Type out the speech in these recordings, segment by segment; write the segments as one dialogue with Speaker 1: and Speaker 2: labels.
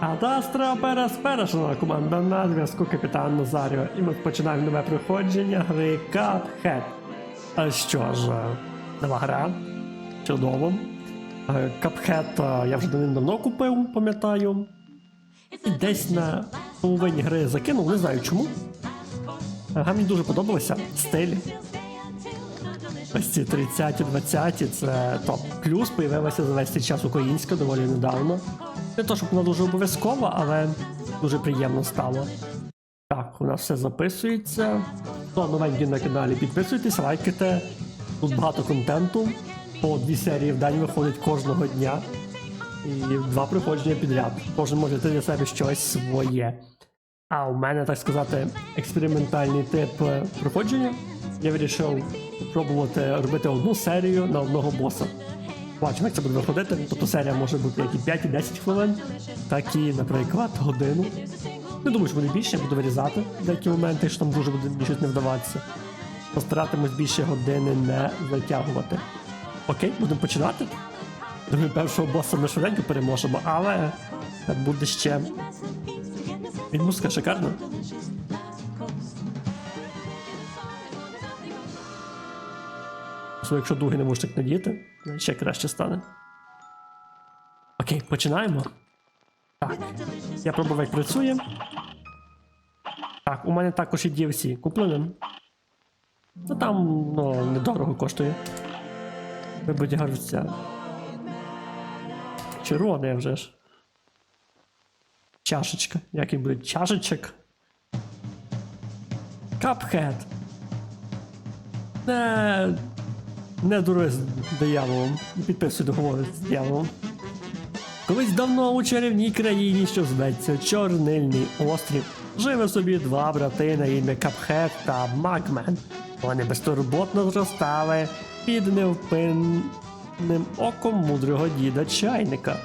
Speaker 1: Адастра Переспера, шановна команда, на зв'язку капітан Назаріо. І ми починаємо нове проходження гри Cuphead. А що ж, нова гра. Чудово. Cuphead я вже давно купив, пам'ятаю. І десь на половині гри закинув, не знаю чому. Гра мені дуже подобалася. Стиль. Ось ці 30-ті, 20-ті це топ. Плюс появилася за весь цей час українська доволі недавно. Не то, щоб вона дуже обов'язкова, але дуже приємно стало. Так, у нас все записується. Хто новенький на каналі, підписуйтесь, лайкайте. Тут багато контенту. По дві серії в день виходить кожного дня. І два приходження підряд. Кожен може для себе щось своє. А у мене, так сказати, експериментальний тип е, проходження. Я вирішив спробувати робити одну серію на одного боса. Бачимо, як це буде виходити. Тобто серія може бути як і 5, і 10 хвилин, так і, наприклад, годину. Не думаю, що буде більше, я буду вирізати деякі моменти, що там дуже буде щось не вдаватися. Постаратимось більше години не затягувати. Окей, будемо починати. Думаю, першого боса ми швиденько переможемо, але буде ще. Він музика шикарна. Особливо, Якщо другий навушник надіти, ще краще стане. Окей, починаємо. Так. Я пробував, як працює. Так, у мене також і DLC куплене. Ну там ну, недорого коштує. Вибудь гарця. Червоне вже ж. Чашечка. Як він буде? Чашечок. Капхед. Не. Не дури з дияволом. Підписуй договори з дияволом. Колись давно у чарівній країні, що зветься Чорнильний острів, живе собі два брати на ім'я Капхет та Макмен. Вони безтурботно зростали під невпинним оком мудрого діда чайника.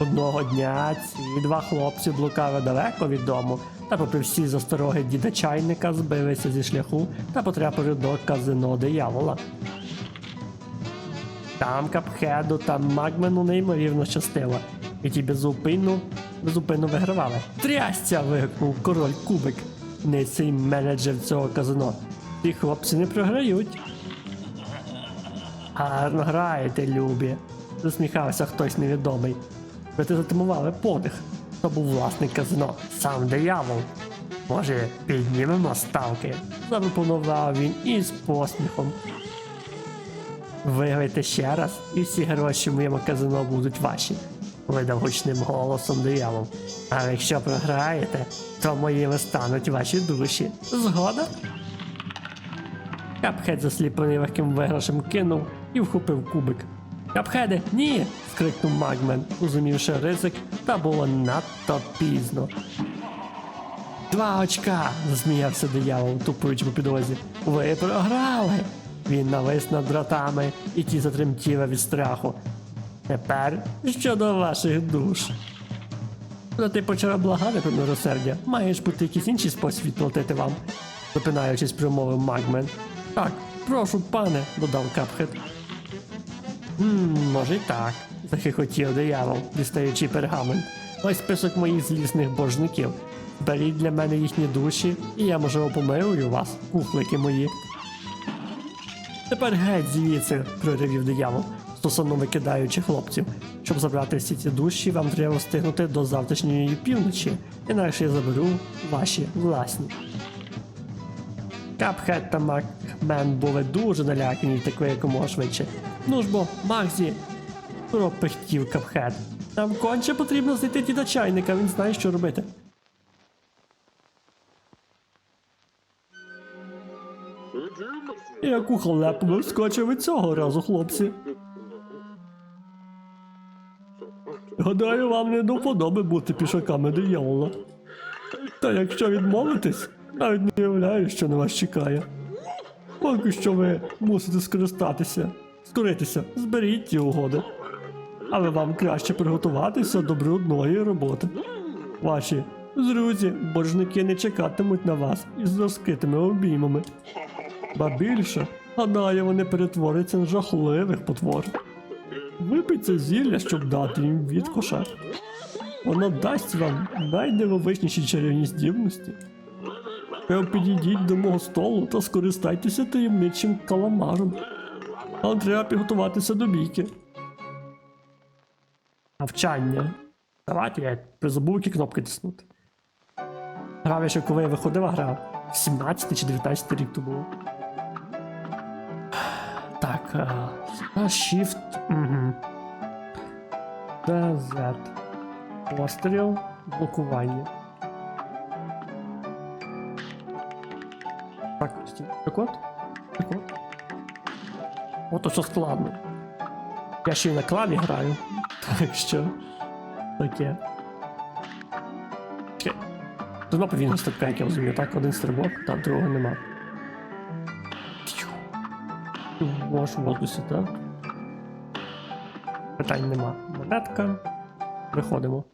Speaker 1: Одного дня ці два хлопці блукали далеко від дому, та попри всі застороги діда чайника збилися зі шляху та потрапили до казино диявола. Там Капхеду та Магмену неймовірно щастило, і ті безупинно, безупинно вигравали. Трясця! вигукнув король Кубик, нецей менеджер цього казино. Ті хлопці не програють. Гарно граєте, любі, засміхався хтось невідомий. Ви ти затимували подих. То був власник казино, сам диявол. Може, піднімемо ставки? запропонував він із посміхом. Виграйте ще раз, і всі гроші в моєму казино будуть ваші. Видав гучним голосом диявол. А якщо програєте, то моїми стануть ваші душі. Згода? Капхед засліплений легким виграшем кинув і вхопив кубик. Капхеде, ні! Скрикнув Магмен, розумівши ризик, та було надто пізно. Два очка! засміявся диявол, тупуючи по підлозі. Ви програли! Він навис над братами, і ті затремтіли від страху. Тепер щодо ваших душ. Та ти почав благати про милосердя. Маєш бути якийсь інший спосіб відплатити вам, запинаючись, промовив Магмен. Так, прошу, пане, додав Капхет. Хм, може й так, захихотів диявол, дістаючи пергамент. Ось список моїх злісних божників. Беріть для мене їхні душі, і я можливо помилую вас, кухлики мої. Тепер геть звідси, проривів диявол, стосовно викидаючи хлопців. Щоб забрати всі ці душі, вам треба встигнути до завтрашньої півночі, інакше я заберу ваші власні. Капхет та Макмен були дуже налякані і якомога швидше. Ну ж бо, Макзі, пропихтів Капхет. Нам конче потрібно знайти діда чайника, він знає, що робити. Яку халепу ви вскочили цього разу, хлопці. Гадаю, вам не до вподоби бути пішаками диявола. Та якщо відмовитись, навіть не уявляю, що на вас чекає. Поки що ви мусите скористатися, скоритися, зберіть ті угоди. Але вам краще приготуватися до брудної роботи. Ваші друзі, боржники не чекатимуть на вас із розкритими обіймами. Ба більше, гадаю, вони перетворяться на жахливих потвор. Випийте зілля, щоб дати їм відкоша. Вона дасть вам найдивовижніші чарівні здібності. Тепер підійдіть до мого столу та скористайтеся таємничим каламаром. Вам треба підготуватися до бійки. Навчання. Давайте я призабув, які кнопки тиснути. Грав я ще коли я виходив, грав 17 чи 19 рік тому. Так, а, Shift. Угу. Постріл. Блокування. Так, стій. Так от. Так от. Ото що складно. Я ще й на клаві граю. Так що. Таке. Чекай. Мапа він як я розумію. Так, один стрибок, там другого нема. В воздусі, так? Питань нема. Монетка. Виходимо.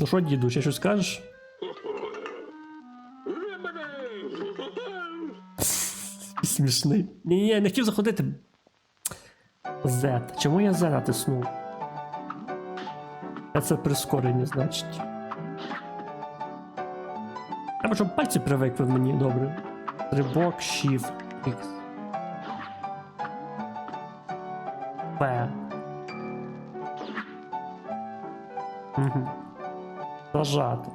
Speaker 1: Ну що, діду, ще щось скажеш? Смішний. Ні, ні, не хотів заходити. Z. Чому я Z натиснув? Це прискорення, значить. Треба, щоб пальці привикли мені, добре. Стрибок, Shift, X. P. Угу. Нажати.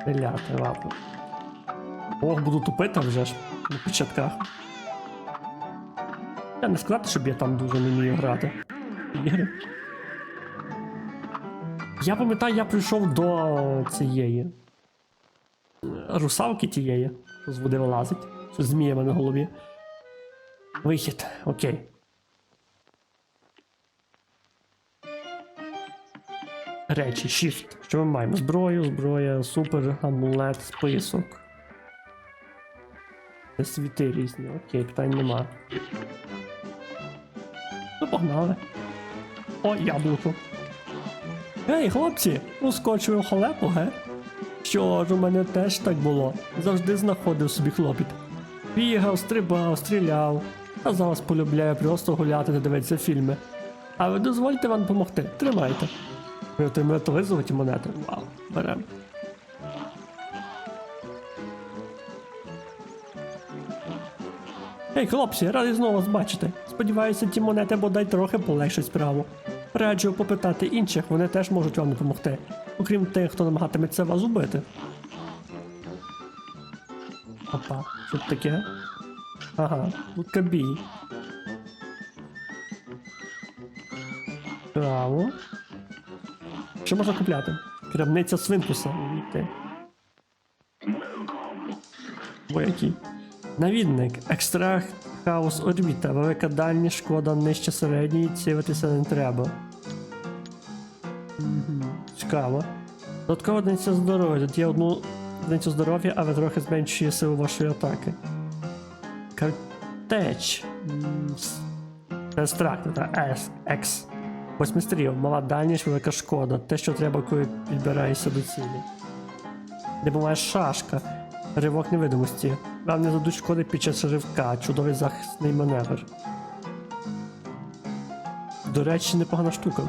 Speaker 1: Стріляти, ладно. Ох, буду тупити вже ж на початках. Я не сказати, щоб я там дуже не вмію грати. Я пам'ятаю, я прийшов до цієї. Русалки тієї, що з води вилазить. Що з зміями на голові. Вихід, окей. Речі, shift. Що ми маємо? Зброю, зброя, супер, амулет, список. Світи різні, окей, питань нема. Ну, погнали. О, яблуко. Ей, хлопці, ускочую халепу, ге? Що ж, у мене теж так було. Завжди знаходив собі хлопіт. Бігав, стрибав, стріляв. А зараз полюбляю просто гуляти та дивитися фільми. А ви дозвольте вам допомогти. Тримайте. Ви отримуєте ви монети. Вау, беремо. Ей, хлопці, радий знову вас бачити. Сподіваюся, ті монети бодай трохи полегшать справу. Раджу попитати інших, вони теж можуть вам допомогти, окрім тих, хто намагатиметься вас убити. Опа, що таке? Ага, тут бій. Браво. Що можна купляти? Крамниця свинкуса. Увійти. Навідник. Екстракт хаос орбіта. Велика дальність, шкода нижче середньої, цілитися не треба. Цікаво. Додаткова одиниця здоров'я. Тут є одну одиницю здоров'я, але трохи зменшує силу вашої атаки. Картеч. Екстракт, та С. Екс. Восьмистрів. Мала дальність, велика шкода. Те, що треба, коли підбираєшся до цілі. Допомагає шашка. Ривок невидимості. Вам не задуть шкоди під час ривка. Чудовий захисний маневр. До речі, непогана штука.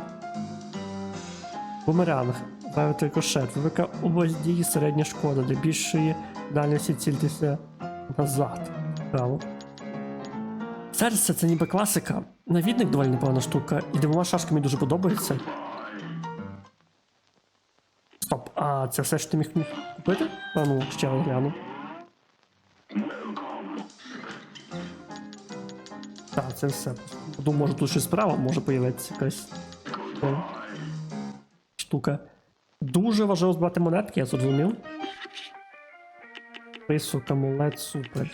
Speaker 1: Бумеранг. Бавити рикошет. Велика область дії середня шкода. Для більшої дальності цільтеся назад. Право. Серце це ніби класика. Навідник доволі непогана штука. І дивова шашка мені дуже подобається. А це все ж ти міг купити? А ну, ще гляну. Так, це все. Думаю, може тут щось справа може появитися якась штука. Дуже важливо збирати монетки, я зрозумів. Писок, амулет, супер.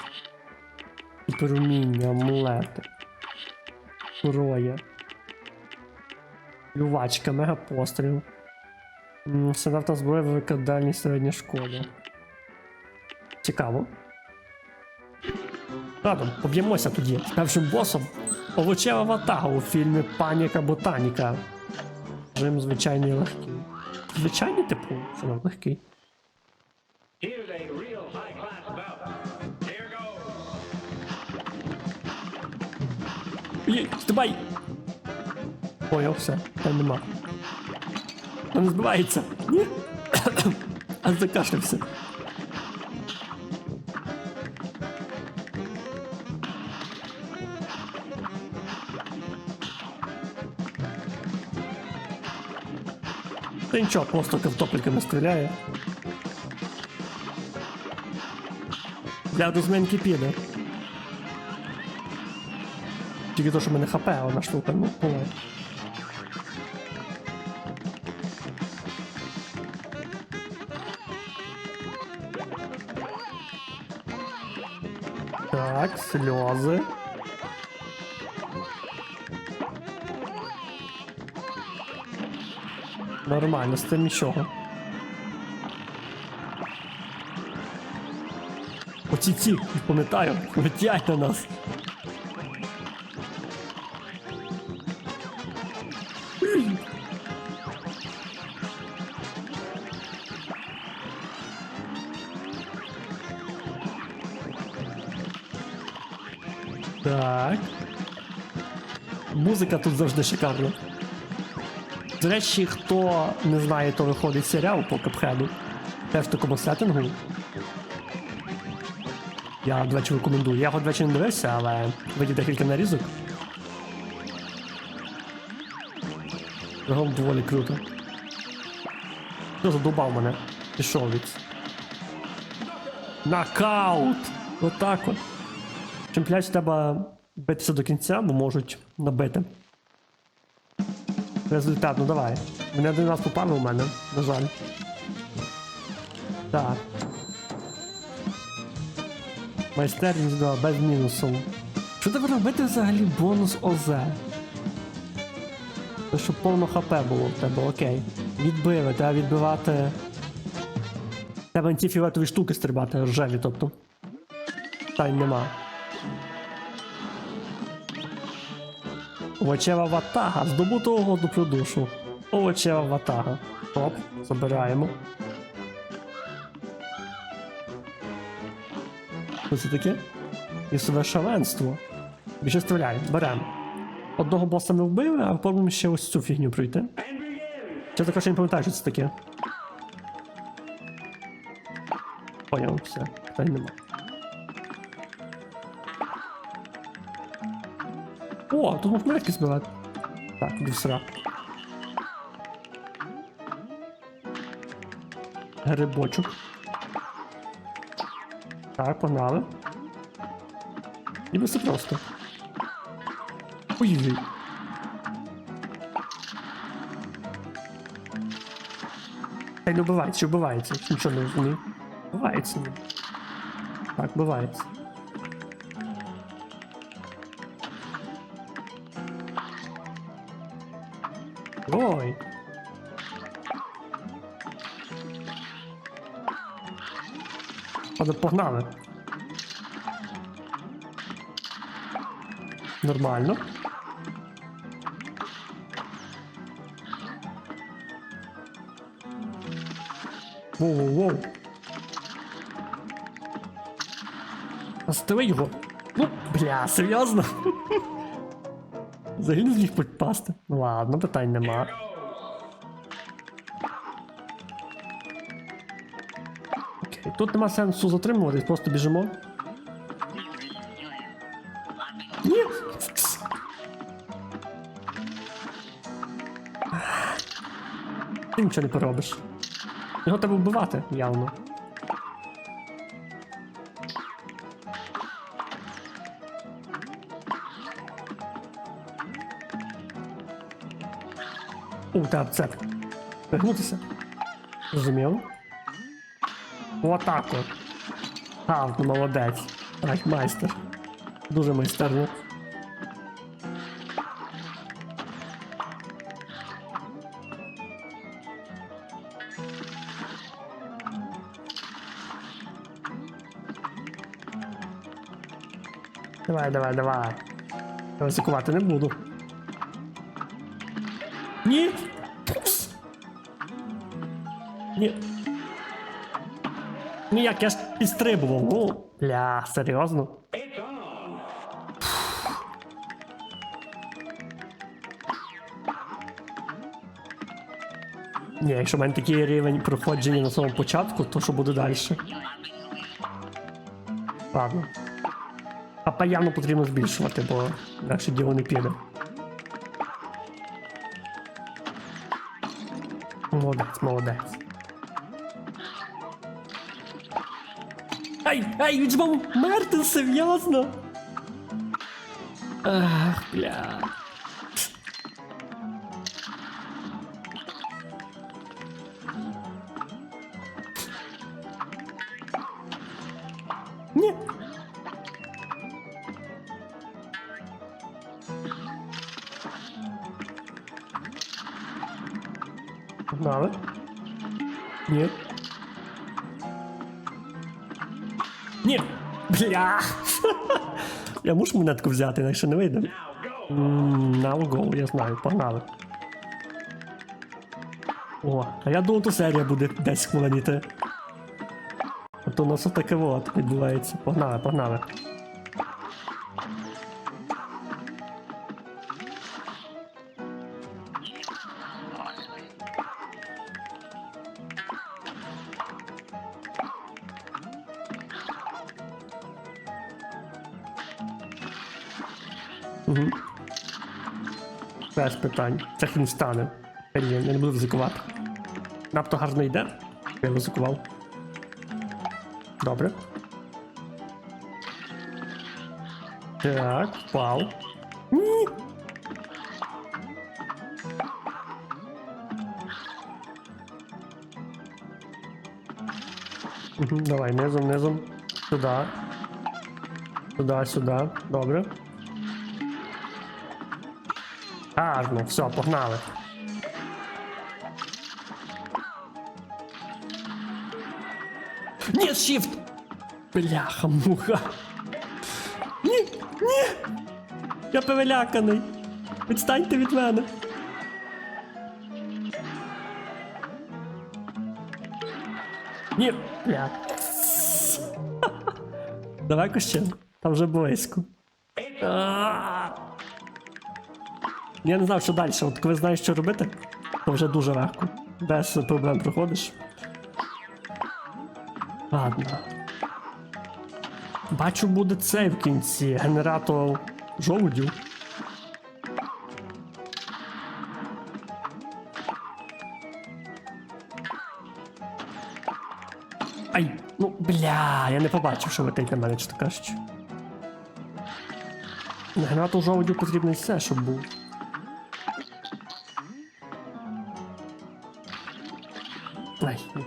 Speaker 1: Суперуміння, амулети. Зброя. Лювачка, мегапостріл. М, Стандартна зброя, велика дальність середня шкода. Цікаво. Ладно, поб'ємося тоді з першим босом. Овочева ватага у фільмі Паніка Ботаніка. Режим звичайний легкий. Звичайний типу, що нам легкий. Ой, стрибай! Все, там нема. Він збивається. Ні. А закашлявся. Та нічого, просто картопельками стріляє. Для розминки піде. Тільки то, що в мене хп, вона штука, ну, буває. Сльози. Нормально, з цим нічого. Оці ці, пам'ятаю, летять на нас. Так. Музика тут завжди шикарна. До речі, хто не знає, то виходить серіал по капхеду. Теж в такому сеттингу. Я, до речі, рекомендую. Я його, до речі, не дивився, але видів декілька нарізок. Загалом доволі круто. Хто задубав мене? Пішов від. Нокаут! Отак от. Чемпіонат треба битися до кінця, бо можуть набити. Результат, ну давай. Вони один раз попали у мене, на жаль. Так. Майстерність да, без мінусу. Що треба робити взагалі бонус ОЗ? Те, щоб повно ХП було в тебе, окей. Відбили, треба відбивати. Треба ті фіолетові штуки стрибати, ржаві, тобто. Та й нема. Овочева ватага, здобуто угоду душу. Овочева ватага. Топ, забираємо. Що це таке? Лісове шаленство. Більше стріляє, беремо. Одного боса ми вбили, а попробуємо ще ось цю фігню пройти. Ще також я не пам'ятаю, що це таке. Поняв, все, питань нема. О, тут можна легкі збивати. Так, іди в срак. Грибочок. Так, погнали. Ніби все просто. Ой-ой. Та й не вбивається, вбивається, нічого не розумію. Вбивається. Так, вбивається. Але погнали. Нормально. Воу-воу-воу. Остави його. Ну, бля, серйозно? Взагалі не зміг попасти. Ладно, питань нема. Тут нема сенсу затримуватись, просто біжимо. Ні! Ти нічого не поробиш. Його треба вбивати, явно. У, так, це. Пригнутися. Зрозуміло. Отак от. Ну молодець. Так, майстер. Дуже майстерно. Давай, давай, давай. Я ризикувати не буду. Ні. Ні. Ні, як я ж підстрибував. Ну, бля, серйозно. Ні, якщо в мене такий рівень проходження на самому початку, то що буде далі? Ладно. А паяну потрібно збільшувати, бо інакше діло не піде. Молодець, молодець. Ай, ай, він ж мав мерти, серйозно. Ах, бля. Ні. Ні. Бля. Я мушу монетку взяти, інакше не вийде.
Speaker 2: Now go,
Speaker 1: я знаю, погнали. О, а я думав, то серія буде 10 хвилин іти. А то у нас отаке от відбувається. Погнали, погнали. Питань. Це він стане. Я не буду ризикувати. Надто гарно йде. Я ризикував. Добре. Так, впав. Ні. Давай, низом, низом. Сюди. Сюди, сюди. Добре. Гарно, все, погнали. Ні, shift! Бляха, муха. Ні, ні! Я переляканий. Відстаньте від мене. Ні, бля. Давай ще. Там вже близько. Я не знав, що далі. От коли знаєш, що робити, то вже дуже легко. Без проблем проходиш. Ладно. Бачу, буде цей в кінці. Генератор жовудів. Ай, ну бля, я не побачив, що летить на мене, що кажучи. На генератор жовудів потрібно все, щоб був.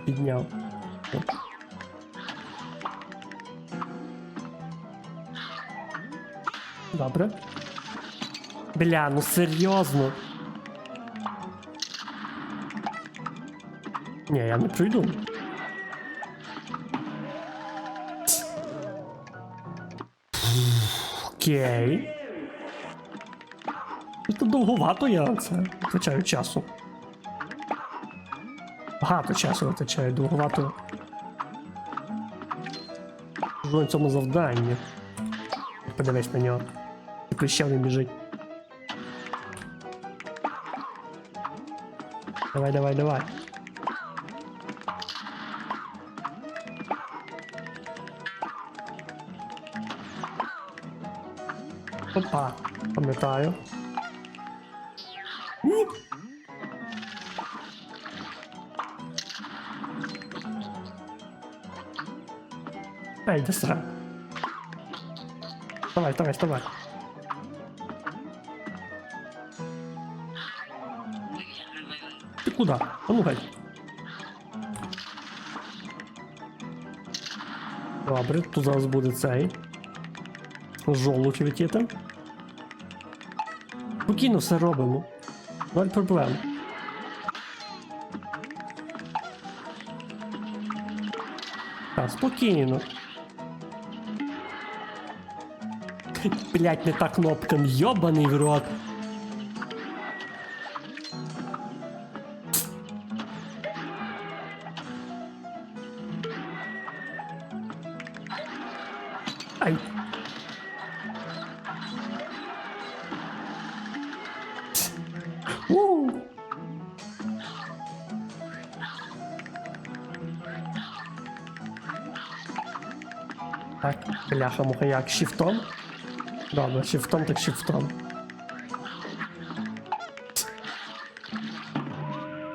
Speaker 1: Підняв. Добре. Бля, ну серйозно. Ні, я не пройду. Окей. Це довговато я це витрачаю часу. Багато часу витрачаю, довговато. Вже на цьому завданні. Подивись на нього. Такий ще біжить. Давай, давай, давай. Опа, пам'ятаю. Ей, де сра. Давай, давай, давай. Ти куди? А ну гай. Добре, тут зараз буде цей. Жолудь летіти. Спокійно все робимо. Ноль проблем. Так, спокійно. Блять, не та кнопка, йобаний в рот. Ай. Так, бляха муха як шифтом. Добре, шифтом так шифтом.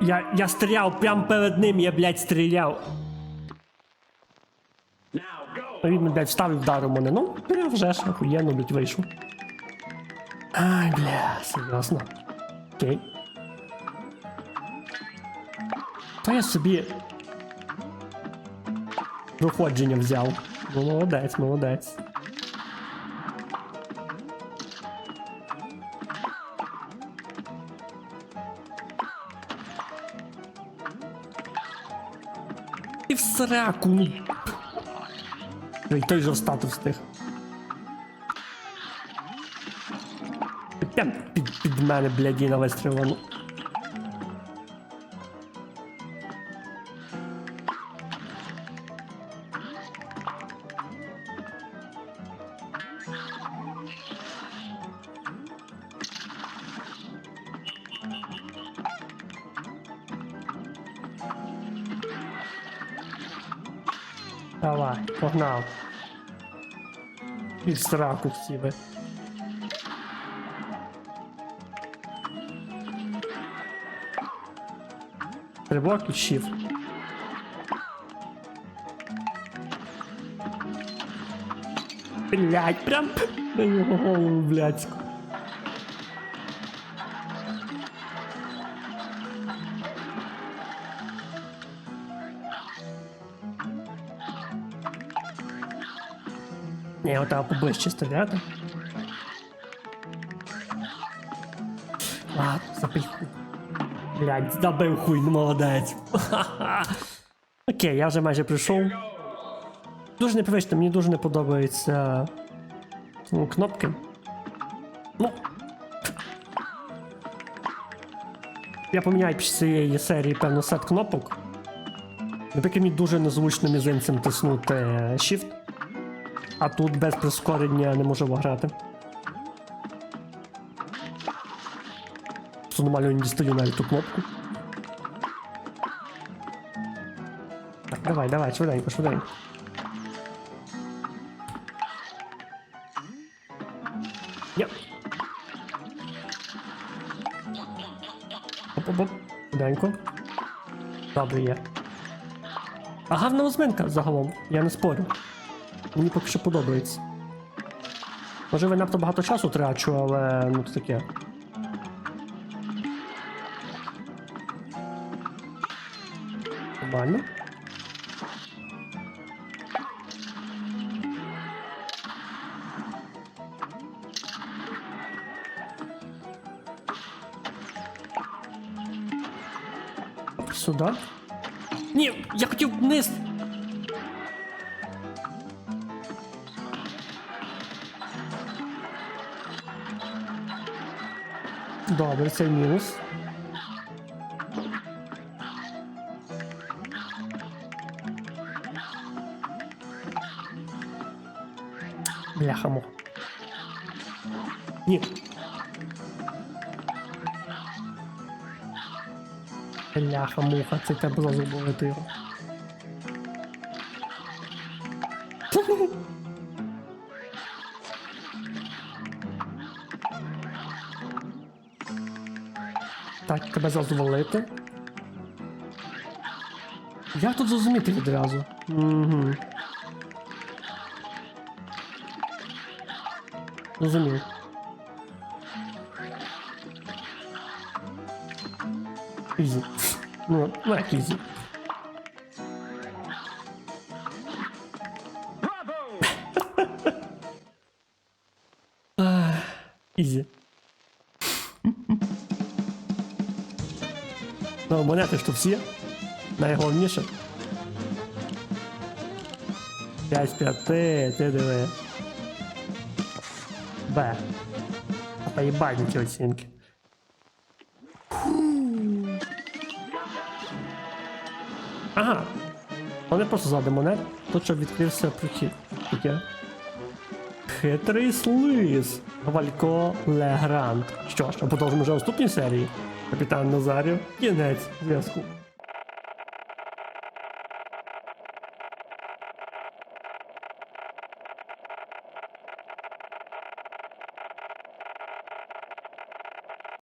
Speaker 1: Я, я стріляв прямо перед ним, я, блядь, стріляв. А він, блядь, встав і вдарив мене. Ну, вже ж, охуєнно, блядь, вийшов. Ай, бля, серйозно. Окей. То я собі проходження взяв. Ну, молодець, молодець. Сраку, ну. І той же встати встиг. Під, під мене, блядіна і Давай, погнав. І в сраку всі ви. Стрибок і щів. Блять, прям на його голову, блядську. Ні, отак поближче стріляти. Ладно, запий хуй. Блядь, забив хуй, ну молодець. Окей, я вже майже прийшов. Дуже непривично, мені дуже не подобаються ну, кнопки. Ну. Я поміняю після цієї серії певно сет кнопок. Наприклад, мені дуже незручно мізинцем тиснути е, Shift. А тут без прискорення не можу грати. Просто нормально не дістаю навіть ту кнопку. Так, давай, давай, швиденько, швиденько. Є. Оп-оп-оп. Швиденько. Добре є. А гарна розминка загалом, я не спорю. Мені поки що подобається. Можливо, я надто багато часу трачу, але ну то таке. Нормально. Сюди. Ні, я хотів вниз. Добре, це мінус. Бляха муха. Ні. Бляха муха, це тебе зразу валити. Як тут зрозуміти відразу? Угу. Розумію. Ізі. Ну, ну як ізі.
Speaker 2: Bravo.
Speaker 1: Ізі. Ну, монети ж то всі. Найголовніше. 5 з 5, ти диви. Б. А поїбать ці оцінки. Ага. Вони просто ззади монет. Тут щоб відкрився прохід. Таке. Хитрий слиз. Валько Легранд. Що ж, а продовжимо вже в наступній серії. Капітан Назарів. Кінець зв'язку.